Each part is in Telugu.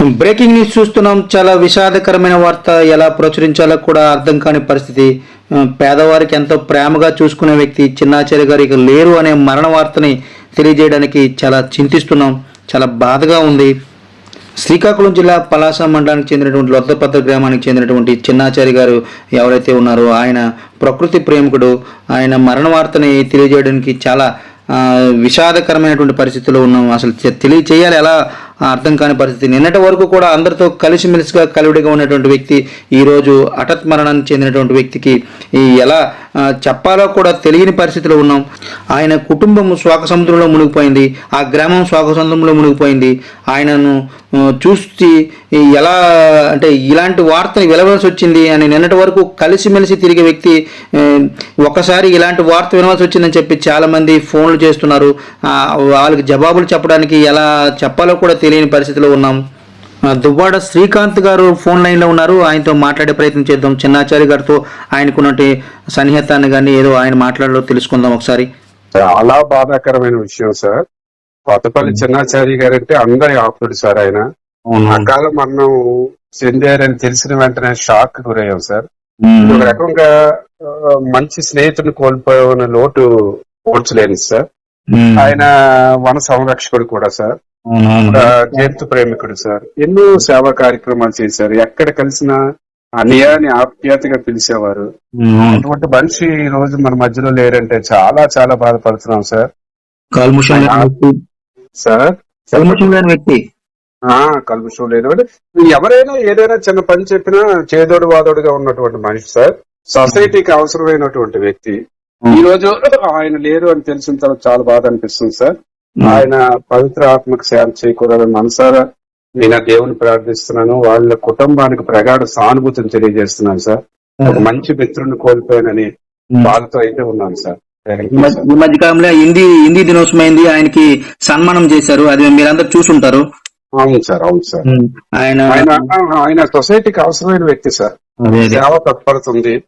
బ్రేకింగ్ న్యూస్ చూస్తున్నాం. చాలా విషాదకరమైన వార్త ఎలా ప్రచురించాలో కూడా అర్థం కాని పరిస్థితి. పేదవారికి ఎంతో ప్రేమగా చూసుకునే వ్యక్తి చిన్నాచారి గారు ఇక లేరు అనే మరణ వార్తని తెలియజేయడానికి చాలా చింతిస్తున్నాం. చాలా బాధగా ఉంది. శ్రీకాకుళం జిల్లా పలాస మండలానికి చెందినటువంటి లొద్దపత్ర గ్రామానికి చెందినటువంటి చిన్నాచారి గారు ఎవరైతే ఉన్నారో ఆయన ప్రకృతి ప్రేమికుడు. ఆయన మరణ వార్తని తెలియజేయడానికి చాలా విషాదకరమైనటువంటి పరిస్థితిలో ఉన్నాం. అసలు తె- తెలియచేయాలి ఎలా అర్థం కాని పరిస్థితి. నిన్నటి వరకు కూడా అందరితో కలిసిమెలిసిగా కలివిడిగా ఉన్నటువంటి వ్యక్తి ఈరోజు హఠత్ మరణానికి చెందినటువంటి వ్యక్తికి ఈ ఎలా చెప్పాలో కూడా తెలియని పరిస్థితిలో ఉన్నాం. ఆయన కుటుంబం శోక సముద్రంలో మునిగిపోయింది. ఆ గ్రామం శోక సముద్రంలో మునిగిపోయింది. ఆయనను చూసి ఎలా అంటే ఇలాంటి వార్తను వినవలసి వచ్చింది అని నిన్నటి వరకు కలిసిమెలిసి తిరిగే వ్యక్తి ఒకసారి ఇలాంటి వార్త వినవలసి వచ్చిందని చెప్పి చాలామంది ఫోన్లు చేస్తున్నారు. వాళ్ళకి జవాబులు చెప్పడానికి ఎలా చెప్పాలో కూడా తెలియని పరిస్థితిలో ఉన్నాం. దువ్వాడ శ్రీకాంత్ గారు ఫోన్ లైన్లో ఉన్నారు. ఆయనతో మాట్లాడే ప్రయత్నం చేద్దాం. చిన్నాచారి గారితో ఆయనకున్నటి సన్నిహితాన్ని కానీ ఏదో ఆయన మాట్లాడలో తెలుసుకుందాం ఒకసారి. చాలా బాధాకరమైన విషయం సార్. కొత్తపల్లి చిన్నాచారి గారు అంటే అందరి ఆపుడు సార్ ఆయన. అకాల మరణం చెందారని తెలిసిన వెంటనే షాక్ గురయ్యాం సార్. ఒక రకంగా మంచి స్నేహితుడిని కోల్పోయిన లోటు పోడ్చలేను సార్. ఆయన వన సంరక్షకుడు కూడా సార్. జంతు ప్రేమికుడు సార్. ఎన్నో సేవా కార్యక్రమాలు చేశారు. ఎక్కడ కలిసినా అనియాని ఆప్యాయతగా పిలిచేవారు. అటువంటి మనిషి ఈ రోజు మన మధ్యలో లేరంటే చాలా చాలా బాధపడుతున్నాం సార్. కల్ముషం లేని వ్యక్తి. సార్? కల్ముషం లేని వ్యక్తి. ఆ కల్మషం అంటే ఎవరైనా ఏదైనా చిన్న పని చెప్పినా చేదోడు వాదోడుగా ఉన్నటువంటి మనిషి సార్. సొసైటీకి అవసరమైనటువంటి వ్యక్తి. ఈ రోజు ఆయన లేరు అని తెలిసిన తర్వాత చాలా బాధ అనిపిస్తుంది సార్. ఆయన పవిత్ర ఆత్మకు సేవ చేకూరాలని మనసారా నేను దేవుని ప్రార్థిస్తున్నాను. వాళ్ళ కుటుంబానికి ప్రగాఢ సానుభూతిని తెలియజేస్తున్నాను సార్. ఒక మంచి మిత్రుడిని కోల్పోయానని బాధతో అయితే ఉన్నాను సార్. ఈ మధ్య- కాలంలో హిందీ హిందీ దినోత్సవం అయింది ఆయనకి సన్మానం చేశారు. అది మీరందరూ చూసుంటారు. అవును సార్ అవును సార్. ఆయన ఆయన సొసైటీకి అవసరమైన వ్యక్తి సార్. సేవ తత్పడుతుంది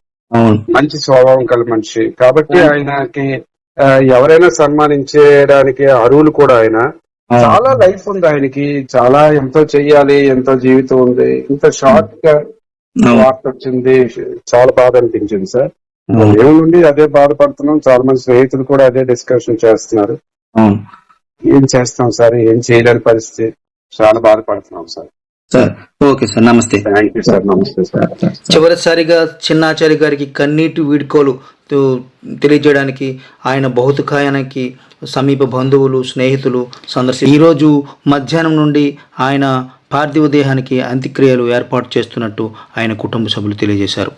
మంచి స్వభావం కల మనిషి. కాబట్టి ఆయనకి ఎవరైనా సన్మానించడానికి అరువులు కూడా ఆయన. చాలా లైఫ్ ఉంది ఆయనకి. చాలా ఎంతో చెయ్యాలి ఎంతో జీవితం ఉంది. ఇంత షార్ట్గా. వార్త వచ్చింది. చాలా బాధ అనిపించింది సార్. నుండి అదే బాధపడుతున్నాం. చాలా మంది స్నేహితులు కూడా అదే డిస్కషన్ చేస్తున్నారు. ఏం చేస్తాం సార్? ఏం చేయలేని పరిస్థితి. చాలా బాధపడుతున్నాం సార్. Sir okay sir. నమస్తే. Thank you sir. నమస్తే సార్. చివరిసారిగా చిన్నాచారి గారికి కన్నీటి వీడ్కోలు. తెలియజేయడానికి ఆయన భౌతికాయానికి సమీప బంధువులు స్నేహితులు సందర్శి ఈరోజు మధ్యాహ్నం నుండి ఆయన పార్థివ దేహానికి అంత్యక్రియలు ఏర్పాటు చేస్తున్నట్టు ఆయన కుటుంబ సభ్యులు తెలియజేశారు.